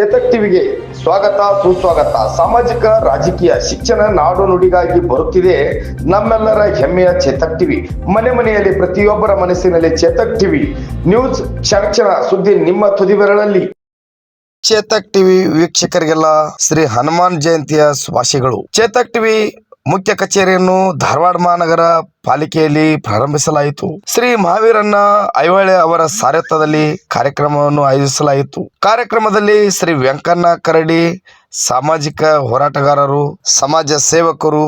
ಚೇತಕ್ ಟಿವಿಗೆ ಸ್ವಾಗತ, ಸುಸ್ವಾಗತ. ಸಾಮಾಜಿಕ, ರಾಜಕೀಯ, ಶಿಕ್ಷಣ ನಾಡು ನುಡಿಗಾಗಿ ಬರುತ್ತಿದೆ ನಮ್ಮೆಲ್ಲರ ಹೆಮ್ಮೆಯ ಚೇತಕ್ ಟಿವಿ. ಮನೆ ಮನೆಯಲ್ಲಿ ಪ್ರತಿಯೊಬ್ಬರ ಮನಸ್ಸಿನಲ್ಲಿ ಚೇತಕ್ ಟಿವಿ. ನ್ಯೂಸ್ ಕ್ಷಣ ಸುದ್ದಿ ನಿಮ್ಮ ತುದಿಬೆರಳಲ್ಲಿ ಚೇತಕ್ ಟಿವಿ ವೀಕ್ಷಕರಿಗೆಲ್ಲ ಶ್ರೀ ಹನುಮಾನ್ ಜಯಂತಿಯ ಶುಭಾಶಯಗಳು. ಚೇತಕ್ ಟಿವಿ ಮುಖ್ಯ ಕಚೇರಿಯನ್ನು ಧಾರವಾಡ ಮಹಾನಗರ ಪಾಲಿಕೆಯಲ್ಲಿ ಪ್ರಾರಂಭಿಸಲಾಯಿತು. ಶ್ರೀ ಮಹಾವೀರಣ್ಣ ಐಹೊಳೆ ಅವರ ಸಾರಥ್ಯದಲ್ಲಿ ಕಾರ್ಯಕ್ರಮವನ್ನು ಆಯೋಜಿಸಲಾಯಿತು. ಕಾರ್ಯಕ್ರಮದಲ್ಲಿ ಶ್ರೀ ವೆಂಕಣ್ಣ ಕರಡಿ, ಸಾಮಾಜಿಕ ಹೋರಾಟಗಾರರು, ಸಮಾಜ ಸೇವಕರು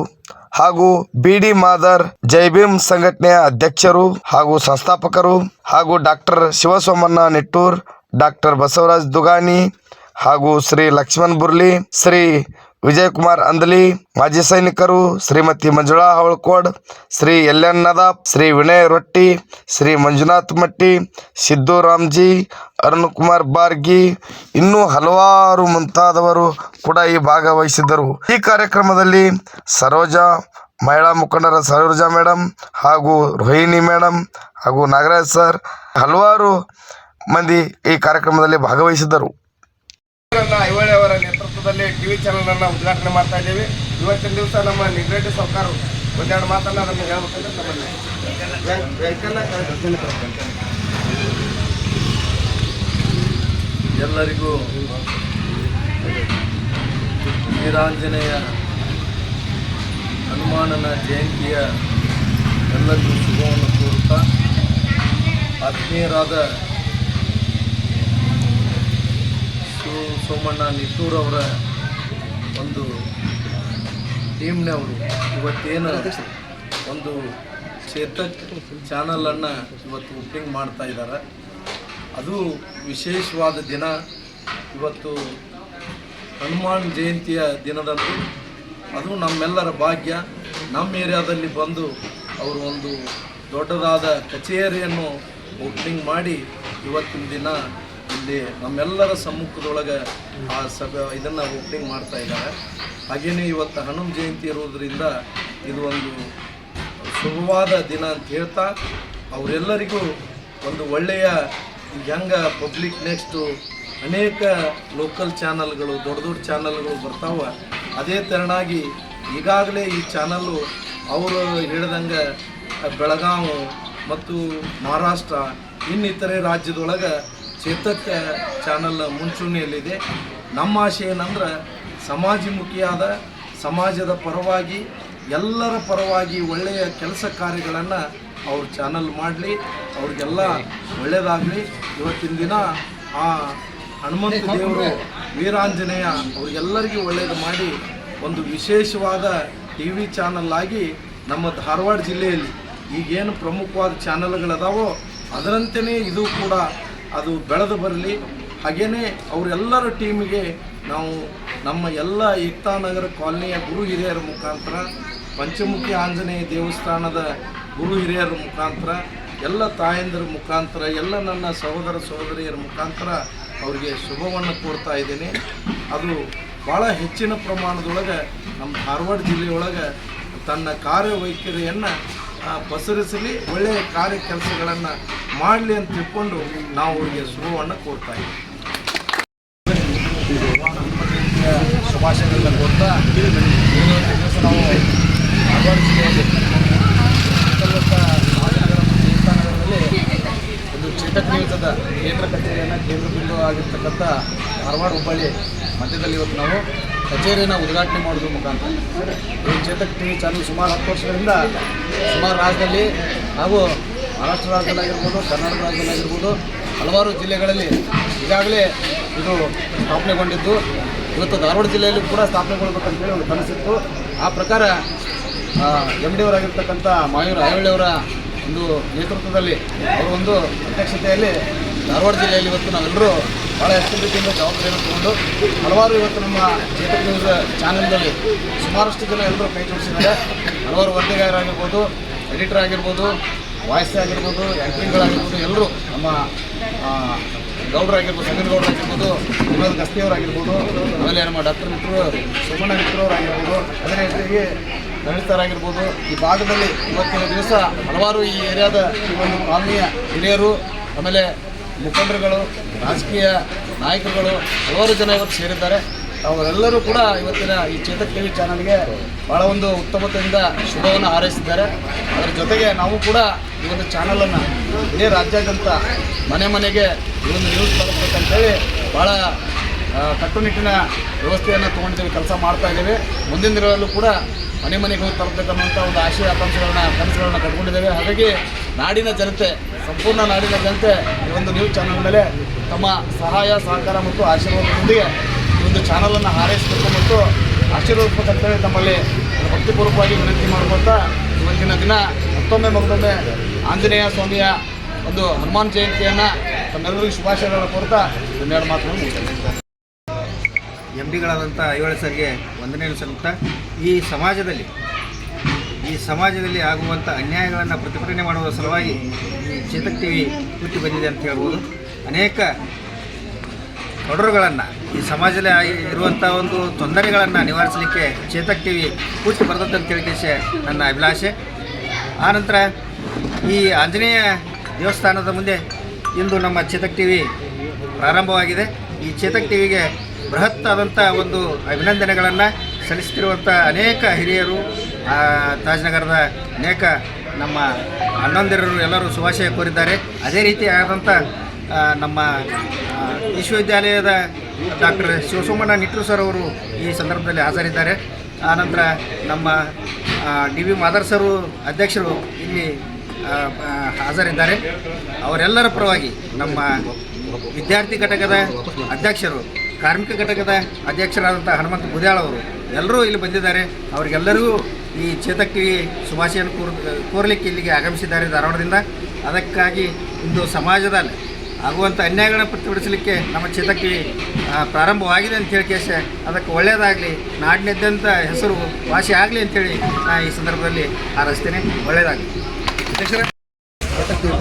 ಹಾಗೂ ಬಿಡಿ ಮಾದರ್ ಜೈಭೀಮ್ ಸಂಘಟನೆಯ ಅಧ್ಯಕ್ಷರು ಹಾಗೂ ಸಂಸ್ಥಾಪಕರು ಹಾಗೂ ಡಾಕ್ಟರ್ ಶಿವಸೋಮಣ್ಣ ನಿಟ್ಟೂರ್, ಡಾಕ್ಟರ್ ಬಸವರಾಜ್ ದುಗಾನಿ ಹಾಗೂ ಶ್ರೀ ಲಕ್ಷ್ಮಣ್ ಬುರ್ಲಿ, ಶ್ರೀ ವಿಜಯಕುಮಾರ್ ಅಂದಲಿ, ಮಾಜಿ ಸೈನಿಕರು ಶ್ರೀಮತಿ ಮಂಜುಳಾ ಹವಳ್ಕೋಡ್, ಶ್ರೀ ಎಲ್ ಎನ್ ನದಾಪ್ ಶ್ರೀ ವಿನಯ್ ರೊಟ್ಟಿ, ಶ್ರೀ ಮಂಜುನಾಥ್ ಮಟ್ಟಿ, ಸಿದ್ದು ರಾಮ್ಜಿ, ಅರುಣ್ ಕುಮಾರ್ ಬಾರ್ಗಿ, ಇನ್ನೂ ಹಲವಾರು ಮುಂತಾದವರು ಕೂಡ ಈ ಭಾಗವಹಿಸಿದ್ದರು. ಈ ಕಾರ್ಯಕ್ರಮದಲ್ಲಿ ಸರೋಜಾ, ಮಹಿಳಾ ಮುಖಂಡರ ಸರೋಜಾ ಮೇಡಮ್ ಹಾಗೂ ರೋಹಿಣಿ ಮೇಡಮ್ ಹಾಗೂ ನಾಗರಾಜ್ ಸರ್ ಹಲವಾರು ಮಂದಿ ಈ ಕಾರ್ಯಕ್ರಮದಲ್ಲಿ ಭಾಗವಹಿಸಿದ್ದರು. ನೇತೃತ್ವದಲ್ಲಿ ಟಿವಿ ಚಾನೆಲ್ ಅನ್ನ ಉದ್ಘಾಟನೆ ಮಾಡ್ತಾ ಇದ್ದೀವಿ. ಇವತ್ತಿನ ದಿವಸ ನಮ್ಮ ನಿಗ್ರೇಟಿ ಸರ್ಕಾರ ಒಂದೆರಡು ಮಾತನ್ನ ಅದನ್ನು ಹೇಳ್ಬೇಕಂದ್ರೆ ನಮ್ಮಲ್ಲಿ ಎಲ್ಲರಿಗೂ ವೀರಾಂಜನೇಯ ಹನುಮಾನನ ಜಯಂತಿಯ ಎಲ್ಲರಿಗೂ ಶುಭವನ್ನು ಕೋರುತ್ತಾ, ಆತ್ಮೀಯರಾದ ಸೋಮಣ್ಣ ನಿಟ್ಟೂರವರ ಒಂದು ಟೀಮ್ನವರು ಇವತ್ತೇನು ಒಂದು ಚೇತಕ್ ಚಾನಲನ್ನು ಇವತ್ತು ಓಪನಿಂಗ್ ಮಾಡ್ತಾ ಇದ್ದಾರೆ ಅದು ವಿಶೇಷವಾದ ದಿನ. ಇವತ್ತು ಹನುಮಾನ್ ಜಯಂತಿಯ ದಿನದಂದು. ಅದು ನಮ್ಮೆಲ್ಲರ ಭಾಗ್ಯ. ನಮ್ಮ ಏರಿಯಾದಲ್ಲಿ ಬಂದು ಅವರು ಒಂದು ದೊಡ್ಡದಾದ ಕಚೇರಿಯನ್ನು ಓಪನಿಂಗ್ ಮಾಡಿ ಇವತ್ತಿನ ದಿನ ಇಲ್ಲಿ ನಮ್ಮೆಲ್ಲರ ಸಮ್ಮುಖದೊಳಗೆ ಆ ಸಭೆ, ಇದನ್ನು ಓಪನಿಂಗ್ ಮಾಡ್ತಾ ಇದ್ದಾರೆ. ಹಾಗೆಯೇ ಇವತ್ತು ಹನುಮ ಜಯಂತಿ ಇರೋದ್ರಿಂದ ಇದು ಒಂದು ಶುಭವಾದ ದಿನ ಅಂತ ಹೇಳ್ತಾ, ಅವರೆಲ್ಲರಿಗೂ ಒಂದು ಒಳ್ಳೆಯ ಹೆಂಗೆ ಪಬ್ಲಿಕ್ ನೆಕ್ಸ್ಟು ಅನೇಕ ಲೋಕಲ್ ಚಾನಲ್ಗಳು ದೊಡ್ಡ ದೊಡ್ಡ ಚಾನಲ್ಗಳು ಬರ್ತಾವೆ. ಅದೇ ತೆರನಾಗಿ ಈಗಾಗಲೇ ಈ ಚಾನಲ್ಲು ಅವರು ಹೇಳ್ದಂಗೆ ಬೆಳಗಾವಿ ಮತ್ತು ಮಹಾರಾಷ್ಟ್ರ, ಇನ್ನಿತರೆ ರಾಜ್ಯದೊಳಗೆ ಚೇತಕ್ ಚಾನಲ್ ಮುಂಚೂಣಿಯಲ್ಲಿದೆ. ನಮ್ಮ ಆಶೆ ಏನಂದ್ರೆ ಸಮಾಜಮುಖಿಯಾದ ಸಮಾಜದ ಪರವಾಗಿ, ಎಲ್ಲರ ಪರವಾಗಿ ಒಳ್ಳೆಯ ಕೆಲಸ ಕಾರ್ಯಗಳನ್ನು ಅವ್ರ ಚಾನಲ್ ಮಾಡಲಿ, ಅವ್ರಿಗೆಲ್ಲ ಒಳ್ಳೆಯದಾಗಲಿ ಇವತ್ತಿನ ದಿನ ಆ ಹನುಮಂತ ದೇವರು, ವೀರಾಂಜನೇಯ ಅವ್ರಿಗೆಲ್ಲರಿಗೂ ಒಳ್ಳೆಯದು ಮಾಡಿ ಒಂದು ವಿಶೇಷವಾದ ಟಿ ವಿ ಚಾನಲ್ ಆಗಿ ನಮ್ಮ ಧಾರವಾಡ ಜಿಲ್ಲೆಯಲ್ಲಿ ಈಗೇನು ಪ್ರಮುಖವಾದ ಚಾನಲ್ಗಳದಾವೋ ಅದರಂತೆಯೇ ಇದು ಕೂಡ ಅದು ಬೆಳೆದು ಬರಲಿ. ಹಾಗೆಯೇ ಅವರೆಲ್ಲರ ಟೀಮಿಗೆ ನಾವು ನಮ್ಮ ಎಲ್ಲ ಏಕ್ತಾ ನಗರ ಕಾಲನಿಯ ಗುರು ಹಿರಿಯರ ಮುಖಾಂತರ, ಪಂಚಮುಖಿ ಆಂಜನೇಯ ದೇವಸ್ಥಾನದ ಗುರು ಹಿರಿಯರ ಮುಖಾಂತರ, ಎಲ್ಲ ತಾಯಂದಿರ ಮುಖಾಂತರ, ಎಲ್ಲ ನನ್ನ ಸಹೋದರ ಸಹೋದರಿಯರ ಮುಖಾಂತರ ಅವರಿಗೆ ಶುಭವನ್ನು ಕೋರ್ತಾ ಇದ್ದೀನಿ. ಅದು ಭಾಳ ಹೆಚ್ಚಿನ ಪ್ರಮಾಣದೊಳಗೆ ನಮ್ಮ ಧಾರವಾಡ ಜಿಲ್ಲೆಯೊಳಗೆ ತನ್ನ ಕಾರ್ಯವೈಖರಿಯನ್ನು ಪಸರಿಸಲಿ ಒಳ್ಳೆಯ ಕಾರ್ಯ ಕೆಲಸಗಳನ್ನು ಮಾಡಲಿ ಅಂತ ತಿಳ್ಕೊಂಡು ನಾವು ಅವರಿಗೆ ಶುಭವನ್ನು ಕೋರ್ತಾ ಇದ್ದೀವಿ. ಶುಭಾಶಯಗಳನ್ನ ಕೊಡ್ತಾ ದಿವಸ ನಾವು ಧಾರವಾಡ ಜಿಲ್ಲೆಯಲ್ಲಿ ಸುತ್ತಮುತ್ತ ರಾಜನಗರ ಮತ್ತು ಒಂದು ಚೇತಕ್ ನ್ಯೂಸದ ಕೇಂದ್ರ ಕಚೇರಿಯನ್ನು ಕೇಂದ್ರ ಬಿಂದು ಆಗಿರ್ತಕ್ಕಂಥ ಧಾರವಾಡ ಹುಬ್ಬಳ್ಳಿ ಮಧ್ಯದಲ್ಲಿ ಇವತ್ತು ನಾವು ಕಚೇರಿಯನ್ನು ಉದ್ಘಾಟನೆ ಮಾಡೋದ್ರ ಮುಖಾಂತರ ಈ ಚೇತಕ್ ಟಿ ವಿ ಚಾನಲ್ ಸುಮಾರು ಹತ್ತು ವರ್ಷಗಳಿಂದ ಸುಮಾರು ರಾಜ್ಯದಲ್ಲಿ ಹಾಗೂ ಮಹಾರಾಷ್ಟ್ರ ರಾಜ್ಯದಲ್ಲಾಗಿರ್ಬೋದು, ಕರ್ನಾಟಕ ರಾಜ್ಯದಲ್ಲಾಗಿರ್ಬೋದು, ಹಲವಾರು ಜಿಲ್ಲೆಗಳಲ್ಲಿ ಈಗಾಗಲೇ ಇದು ಸ್ಥಾಪನೆಗೊಂಡಿದ್ದು. ಇವತ್ತು ಧಾರವಾಡ ಜಿಲ್ಲೆಯಲ್ಲಿ ಕೂಡ ಸ್ಥಾಪನೆಗೊಳ್ಬೇಕಂತೇಳಿ ಒಂದು ಕನಸಿತ್ತು. ಆ ಪ್ರಕಾರ ಎಂ ಡಿ ಅವರಾಗಿರ್ತಕ್ಕಂಥ ಮಾಯೂರ್ ಆಯಳ್ಳಿಯವರ ಒಂದು ನೇತೃತ್ವದಲ್ಲಿ ಅವರ ಒಂದು ಅಧ್ಯಕ್ಷತೆಯಲ್ಲಿ ಧಾರವಾಡ ಜಿಲ್ಲೆಯಲ್ಲಿ ಇವತ್ತು ನಾವೆಲ್ಲರೂ ಭಾಳ ಎಚ್ಚರಿಕೆಯಿಂದ ಜವಾಬ್ದಾರಿಯನ್ನು ತಗೊಂಡು ಹಲವಾರು ಇವತ್ತು ನಮ್ಮ ಚೇತಕ್ ನ್ಯೂಸ್ ಚಾನೆಲ್ನಲ್ಲಿ ಸುಮಾರಷ್ಟು ಜನ ಎಲ್ಲರೂ ಕೈ ಜೋಡಿಸಿದ್ದಾರೆ ಹಲವಾರು ವರದಿಗಾರರಾಗಿರ್ಬೋದು ಎಡಿಟರ್ ಆಗಿರ್ಬೋದು ವಾಯ್ಸ್ ಆಗಿರ್ಬೋದು ಆ್ಯಕ್ಟಿಂಗ್ಗಳಾಗಿರ್ಬೋದು ಎಲ್ಲರೂ ನಮ್ಮ ಗೌಡರಾಗಿರ್ಬೋದು ಆಗಿರ್ಬೋದು ಗೌಡರಾಗಿರ್ಬೋದು, ವಿನೋದ್ ಗಸ್ತಿಯವರಾಗಿರ್ಬೋದು, ಆಮೇಲೆ ನಮ್ಮ ಡಾಕ್ಟರ್ ಮಿತ್ರರು ಸುಮಣ್ಣ ಮಿತ್ರವರಾಗಿರ್ಬೋದು ಅದೇ ರೀತಿಯಾಗಿ ದಲಿತರಾಗಿರ್ಬೋದು ಈ ಭಾಗದಲ್ಲಿ ಇವತ್ತಿನ ದಿವಸ ಹಲವಾರು ಈ ಏರಿಯಾದ ಈ ಒಂದು ಕಾಲನಿಯ ಹಿರಿಯರು, ಆಮೇಲೆ ಮುಖಂಡರುಗಳು, ರಾಜಕೀಯ ನಾಯಕರುಗಳು ಹಲವಾರು ಜನ ಇವತ್ತು ಸೇರಿದ್ದಾರೆ. ಅವರೆಲ್ಲರೂ ಕೂಡ ಇವತ್ತಿನ ಈ ಚೇತಕ್ ಟಿವಿ ಚಾನಲ್ಗೆ ಭಾಳ ಒಂದು ಉತ್ತಮತೆಯಿಂದ ಶುಭವನ್ನು ಹಾರೈಸಿದ್ದಾರೆ. ಅದರ ಜೊತೆಗೆ ನಾವು ಕೂಡ ಈ ಒಂದು ಚಾನಲನ್ನು ಇಡೀ ರಾಜ್ಯಾದ್ಯಂತ ಮನೆ ಮನೆಗೆ ಈ ಒಂದು ನ್ಯೂಸ್ ತಲುಪಬೇಕಂತೇಳಿ ಭಾಳ ಕಟ್ಟುನಿಟ್ಟಿನ ವ್ಯವಸ್ಥೆಯನ್ನು ತೊಗೊಂಡಿದ್ದೀವಿ, ಕೆಲಸ ಮಾಡ್ತಾ ಇದ್ದೀವಿ. ಮುಂದಿನ ದಿನಗಳಲ್ಲೂ ಕೂಡ ಮನೆ ಮನೆಗೆ ಹೋಗಿ ತಲುಪಬೇಕನ್ನುವಂಥ ಒಂದು ಆಶಯ, ಆಕಾಂಕ್ಷೆಗಳನ್ನ, ಕನಸುಗಳನ್ನ ಕಟ್ಕೊಂಡಿದ್ದೇವೆ. ಹಾಗಾಗಿ ನಾಡಿನ ಜನತೆ ಸಂಪೂರ್ಣ ನಾಡಿನ ಜನತೆ ಈ ಒಂದು ನ್ಯೂಸ್ ಚಾನಲ್ ಮೇಲೆ ತಮ್ಮ ಸಹಾಯ, ಸಹಕಾರ ಮತ್ತು ಆಶೀರ್ವಾದದೊಂದಿಗೆ ಈ ಒಂದು ಚಾನಲನ್ನು ಹಾರೈಸಬೇಕು ಮತ್ತು ಆಶೀರ್ವದಿಸಬೇಕಂತೇಳಿ ತಮ್ಮಲ್ಲಿ ಭಕ್ತಿಪೂರ್ವಕವಾಗಿ ವಿನಂತಿ ಮಾಡಿಕೊಳ್ತಾ ಇವತ್ತಿನ ದಿನ ಮತ್ತೊಮ್ಮೆ ಮತ್ತೊಮ್ಮೆ ಆಂಜನೇಯ ಸ್ವಾಮಿಯ ಒಂದು ಹನುಮಾನ್ ಜಯಂತಿಯನ್ನು ತಮ್ಮೆಲ್ಲರಿಗೂ ಶುಭಾಶಯಗಳನ್ನು ಕೋರ್ತಾ ಇನ್ನೆರಡು ಮಾತನ್ನು ಮುಗಿಸ್ತೇನೆ. ಎಂ ಡಿಗಳಾದಂಥ ಐವಳ ಸರ್ಗೆ ವಂದನೆಯನ್ನು ಸಲ್ಲುತ್ತಾ ಈ ಸಮಾಜದಲ್ಲಿ ಈ ಸಮಾಜದಲ್ಲಿ ಆಗುವಂಥ ಅನ್ಯಾಯಗಳನ್ನು ಪ್ರತಿಭಟನೆ ಮಾಡುವ ಸಲುವಾಗಿ ಚೇತಕ್ ಟಿ ವಿ ಹುಟ್ಟಿ ಬಂದಿದೆ ಅಂತ ಹೇಳ್ಬೋದು. ಅನೇಕ ತೊಡರುಗಳನ್ನು ಈ ಸಮಾಜದಲ್ಲಿ ಇರುವಂಥ ಒಂದು ತೊಂದರೆಗಳನ್ನು ನಿವಾರಿಸಲಿಕ್ಕೆ ಚೇತಕ್ ಟಿ ವಿ ಹುಟ್ಟಿ ಬರ್ತದೆ ಅಂತ ಹೇಳಿಕೆ ನನ್ನ ಅಭಿಲಾಷೆ. ಆನಂತರ ಈ ಆಂಜನೇಯ ದೇವಸ್ಥಾನದ ಮುಂದೆ ಇಂದು ನಮ್ಮ ಚೇತಕ್ ಟಿ ವಿ ಪ್ರಾರಂಭವಾಗಿದೆ. ಈ ಚೇತಕ್ ಟಿ ವಿಗೆ ಬೃಹತ್ ಒಂದು ಅಭಿನಂದನೆಗಳನ್ನು ಸಲ್ಲಿಸ್ತಿರುವಂಥ ಅನೇಕ ಹಿರಿಯರು ತಾಜ್ನಗರದ ಅನೇಕ ನಮ್ಮ ಅಣ್ಣಂದಿರರು ಎಲ್ಲರೂ ಶುಭಾಶಯ ಕೋರಿದ್ದಾರೆ. ಅದೇ ರೀತಿ ಆದಂಥ ನಮ್ಮ ವಿಶ್ವವಿದ್ಯಾಲಯದ ಡಾಕ್ಟರ್ ಶಿವಸೋಮಣ್ಣ ನಿಟ್ರು ಸರ್ ಅವರು ಈ ಸಂದರ್ಭದಲ್ಲಿ ಹಾಜರಿದ್ದಾರೆ. ಆನಂತರ ನಮ್ಮ ಡಿ ವಿ ಮಾದರ್ ಸರು ಅಧ್ಯಕ್ಷರು ಇಲ್ಲಿ ಹಾಜರಿದ್ದಾರೆ. ಅವರೆಲ್ಲರ ಪರವಾಗಿ ನಮ್ಮ ವಿದ್ಯಾರ್ಥಿ ಘಟಕದ ಅಧ್ಯಕ್ಷರು, ಕಾರ್ಮಿಕ ಘಟಕದ ಅಧ್ಯಕ್ಷರಾದಂಥ ಹನುಮಂತ ಬುದ್ಯಾಳ್ ಅವರು ಎಲ್ಲರೂ ಇಲ್ಲಿ ಬಂದಿದ್ದಾರೆ. ಅವರಿಗೆಲ್ಲರಿಗೂ ಈ ಚೇತಕ್ ಟಿವಿ ಶುಭಾಶಯನ್ನು ಕೋರ್ ಕೋರಲಿಕ್ಕೆ ಇಲ್ಲಿಗೆ ಆಗಮಿಸಿದ್ದಾರೆ ಧಾರವಾಡದಿಂದ. ಅದಕ್ಕಾಗಿ ಇಂದು ಸಮಾಜದಲ್ಲಿ ಆಗುವಂಥ ಅನ್ಯಾಯಗಳನ್ನು ಪ್ರತಿಭಟಿಸಲಿಕ್ಕೆ ನಮ್ಮ ಚೇತಕ್ ಟಿವಿ ಆ, ಪ್ರಾರಂಭವಾಗಿದೆ ಅಂತ ಹೇಳಿ ಕೇಶ ಅದಕ್ಕೆ ಒಳ್ಳೆಯದಾಗಲಿ ನಾಡಿನಾದ್ಯಂತ ಹೆಸರು ವಾಸಿ ಆಗಲಿ ಅಂತೇಳಿ ನಾ ಈ ಸಂದರ್ಭದಲ್ಲಿ ಹಾರೈಸ್ತೇನೆ. ಒಳ್ಳೆಯದಾಗಲಿ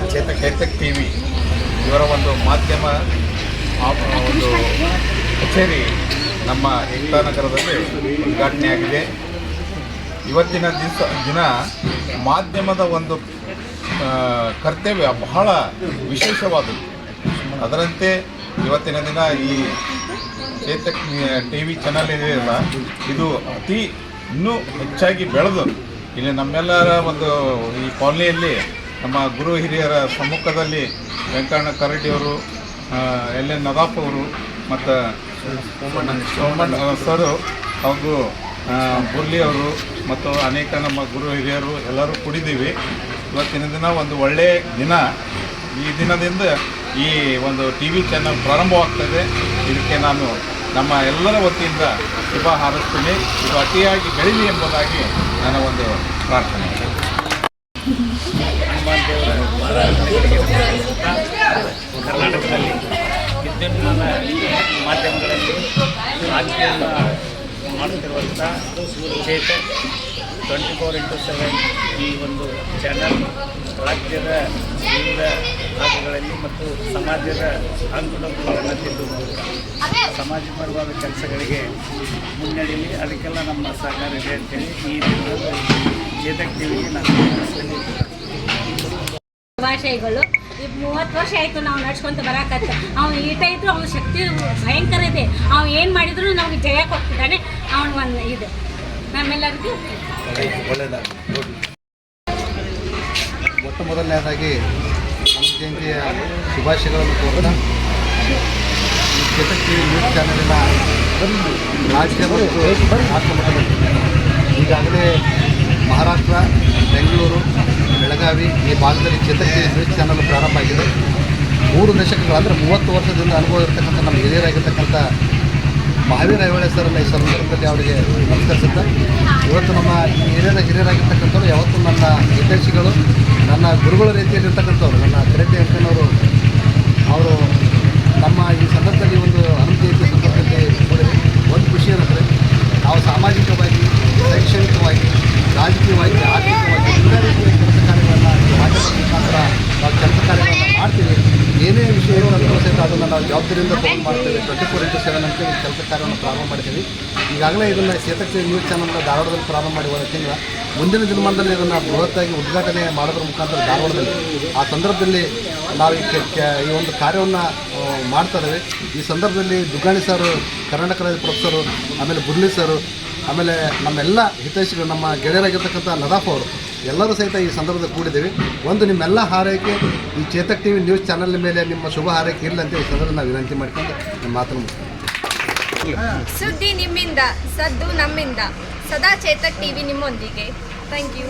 ಚೇತಕ್ ಚೇತಕ್ ಟಿ ವಿ ಇವರ ಒಂದು ಮಾಧ್ಯಮ ಒಂದು ಕಚೇರಿ ನಮ್ಮ ಇಂಟಾನಗರದಲ್ಲಿ ನಗರದಲ್ಲಿ ಉದ್ಘಾಟನೆಯಾಗಿದೆ. ಇವತ್ತಿನ ದಿವಸ, ದಿನ ಮಾಧ್ಯಮದ ಒಂದು ಕರ್ತವ್ಯ ಬಹಳ ವಿಶೇಷವಾದದ್ದು. ಅದರಂತೆ ಇವತ್ತಿನ ದಿನ ಈ ಚೇತಕ್ ಟಿ ವಿ ಚಾನಲ್ ಇದೆಯಲ್ಲ ಇದು ಅತಿ ಇನ್ನೂ ಹೆಚ್ಚಾಗಿ ಬೆಳೆದು, ಇಲ್ಲಿ ನಮ್ಮೆಲ್ಲರ ಒಂದು ಈ ಕಾಲನಿಯಲ್ಲಿ, ನಮ್ಮ ಗುರು ಹಿರಿಯರ ಸಮ್ಮುಖದಲ್ಲಿ ವೆಂಕಣ್ಣ ಕರಡಿಯವರು ಎಲ್ ಎನ್ ನದಾಫ್ ಅವರು, ಮತ್ತು ಸೋಮಣ್ಣ ಸರು ಹಾಗೂ ಅವರು ಮತ್ತು ಅನೇಕ ನಮ್ಮ ಗುರು ಹಿರಿಯರು ಎಲ್ಲರೂ ಕುಡಿದೀವಿ. ಇವತ್ತಿನ ದಿನ ಒಂದು ಒಳ್ಳೆಯ ದಿನ. ಈ ದಿನದಿಂದ ಈ ಒಂದು ಟಿ ವಿ ಚಾನಲ್ ಪ್ರಾರಂಭವಾಗ್ತದೆ. ಇದಕ್ಕೆ ನಾನು ನಮ್ಮ ಎಲ್ಲರ ವತಿಯಿಂದ ಶುಭ ಹಾರಿಸ್ತೀನಿ. ಇದು ಅತಿಯಾಗಿ ಬೆಳೀಲಿ ಎಂಬುದಾಗಿ ನನ್ನ ಒಂದು ಪ್ರಾರ್ಥನೆ. ಕರ್ನಾಟಕದಲ್ಲಿ ವಿದ್ಯುನ್ಮಾನ ಮಾಧ್ಯಮಗಳಲ್ಲಿ ಮಾಡುತ್ತಿರುವಂಥ Chetan twenty four into seven ಈ ಒಂದು ಚಾನಲ್ ರಾಜ್ಯದ ವಿವಿಧ ಭಾಗಗಳಲ್ಲಿ ಮತ್ತು ಸಮಾಜದ ಆಂದೋಲನಗಳನ್ನು ಸಮಾಜ ಪರವಾದ ಕೆಲಸಗಳಿಗೆ ಮುನ್ನಡೆಯಲ್ಲಿ ಅದಕ್ಕೆಲ್ಲ ನಮ್ಮ ಸಹಕಾರ ಇದೆ ಅಂತೇಳಿ ಈ ಚೇತಕ್ ಟಿವಿಗೆ ನಾನು ಶುಭಾಶಯಗಳು ಈ ಮೂವತ್ತು ವರ್ಷ ಆಯಿತು ನಾವು ನಡ್ಸ್ಕೊಂತ ಬರಾಕತ್ತ. ಅವ್ನು ಈಟ ಇದ್ರು ಅವನ ಶಕ್ತಿ ಭಯಂಕರ ಇದೆ. ಅವ್ನು ಏನು ಮಾಡಿದ್ರು ನಮಗೆ ಜಯಕ್ಕೆ ಅವನು ಒಂದು ಇದು. ನಮ್ಮೆಲ್ಲರಿಗೂ ಮೊಟ್ಟ ಮೊದಲನೇದಾಗಿ ಹನುಮ ಜಯಂತಿಯ ಶುಭಾಶಯಗಳನ್ನು ಕೋರ್ತಾ ವಿ ನ್ಯೂಸ್ ಚಾನಲಿನ ರಾಜ್ಯ ಮತ್ತು ರಾಷ್ಟ್ರ ಮಟ್ಟದಲ್ಲಿ ಈಗಾಗಲೇ ಮಹಾರಾಷ್ಟ್ರ, ಬೆಂಗಳೂರು, ಬೆಳಗಾವಿ ಈ ಭಾಗದಲ್ಲಿ ಚೇತಕ್ ಟಿ ನ್ಯೂಸ್ ಚಾನಲ್ ಪ್ರಾರಂಭ ಆಗಿದೆ. ಮೂರು ದಶಕಗಳು ಅಂದರೆ ಮೂವತ್ತು ವರ್ಷದಿಂದ ಅನುಭವ ಇರತಕ್ಕಂಥ ನಮ್ಮ ಹಿರಿಯರಾಗಿರ್ತಕ್ಕಂಥ ಮಹಾವೀರ ಐಹೊಳೆ ಸರ್ನ ಈ ಸಂದರ್ಭದಲ್ಲಿ ಅವರಿಗೆ ನಮಸ್ಕರಿಸುತ್ತೆ, ಇವತ್ತು ನಮ್ಮ ಈ ಹಿರಿಯರ ಹಿರಿಯರಾಗಿರ್ತಕ್ಕಂಥವ್ರು, ಯಾವತ್ತೂ ನನ್ನ ಹಿತೈಷಿಗಳು ನನ್ನ ಗುರುಗಳ ರೀತಿಯಲ್ಲಿರ್ತಕ್ಕಂಥವ್ರು, ನನ್ನ ಕರೆಕ್ಟಿ ಅಂಕನವರು ಅವರು ನಮ್ಮ ಈ ಸಂದರ್ಭದಲ್ಲಿ ಒಂದು ಹನುಮ ಜಯಂತಿ ಸಂದರ್ಭದಲ್ಲಿ ನೋಡಿದ್ರೆ ಒಂದು ಖುಷಿ ಏನಂದರೆ ನಾವು ಸಾಮಾಜಿಕವಾಗಿ ಶೈಕ್ಷಣಿಕವಾಗಿ ರಾಜಕೀಯವಾಗಿ ಆರ್ಥಿಕವಾಗಿ ಎಲ್ಲ ರೀತಿಯ ಕೆಲಸ ಕಾರ್ಯಗಳನ್ನು ಈ ಮಾಧ್ಯಮದ ಮುಖಾಂತರ ನಾವು ಕೆಲಸ ಕಾರ್ಯಗಳನ್ನು ಮಾಡ್ತೀವಿ ಏನೇ ವಿಷಯ ಇರುವಂಥ ಸಹಿತ ಅದನ್ನು ನಾವು ಜವಾಬ್ದಾರಿಯಿಂದ ತಗೊಂಡು ಏನು ಮಾಡ್ತೇವೆ ಟ್ವೆಂಟಿ ಫೋರ್ ಇಂಟು ಸೆವೆನ್ ಅಂತ ಕೆಲಸ ಕಾರ್ಯವನ್ನು ಪ್ರಾರಂಭ ಮಾಡಿದ್ದೀವಿ. ಈಗಾಗಲೇ ಇದನ್ನು ಚೇತಕ್ ನ್ಯೂಸ್ ಚಾನಲ್ನ ಧಾರವಾಡದಲ್ಲಿ ಪ್ರಾರಂಭ ಮಾಡಿ ಒಂದು ಮುಂದಿನ ದಿನಮಾನದಲ್ಲಿ ಇದನ್ನು ಬೃಹತ್ತಾಗಿ ಉದ್ಘಾಟನೆ ಮಾಡೋದ್ರ ಮುಖಾಂತರ ಧಾರವಾಡದಲ್ಲಿ ಆ ಸಂದರ್ಭದಲ್ಲಿ ನಾವು ಈ ಈ ಒಂದು ಕಾರ್ಯವನ್ನು ಮಾಡ್ತಾ ಈ ಸಂದರ್ಭದಲ್ಲಿ ದುಗ್ಗಾಣಿ ಸರ್ ಕರ್ನಾಟಕ ರಾಜ್ಯ ಪ್ರೊಫೆಸರು, ಆಮೇಲೆ ಬುರ್ಲಿ ಸರು, ಆಮೇಲೆ ನಮ್ಮೆಲ್ಲ ಹಿತೈಷಿಗಳು, ನಮ್ಮ ಗೆಳೆಯರಾಗಿರ್ತಕ್ಕಂಥ ನದಾಫ್ ಅವರು, ಎಲ್ಲರೂ ಸಹಿತ ಈ ಸಂದರ್ಭದಲ್ಲಿ ಕೂಡಿದ್ದೀವಿ. ಒಂದು ನಿಮ್ಮೆಲ್ಲ ಹಾರೈಕೆ ಈ ಚೇತಕ್ ಟಿವಿ ನ್ಯೂಸ್ ಚಾನಲ್ ಮೇಲೆ ನಿಮ್ಮ ಶುಭ ಹಾರೈಕೆ ಇರಲಿ ಅಂತ ಈ ವಿನಂತಿ ಮಾಡ್ಕೊಂಡು ನಿಮ್ಮ ಮಾತನ್ನು. ಸುದ್ದಿ ನಿಮ್ಮಿಂದ ಸದ್ದು ನಮ್ಮಿಂದ. ಸದಾ ಚೇತಕ್ ಟಿವಿ ನಿಮ್ಮೊಂದಿಗೆ. Thank you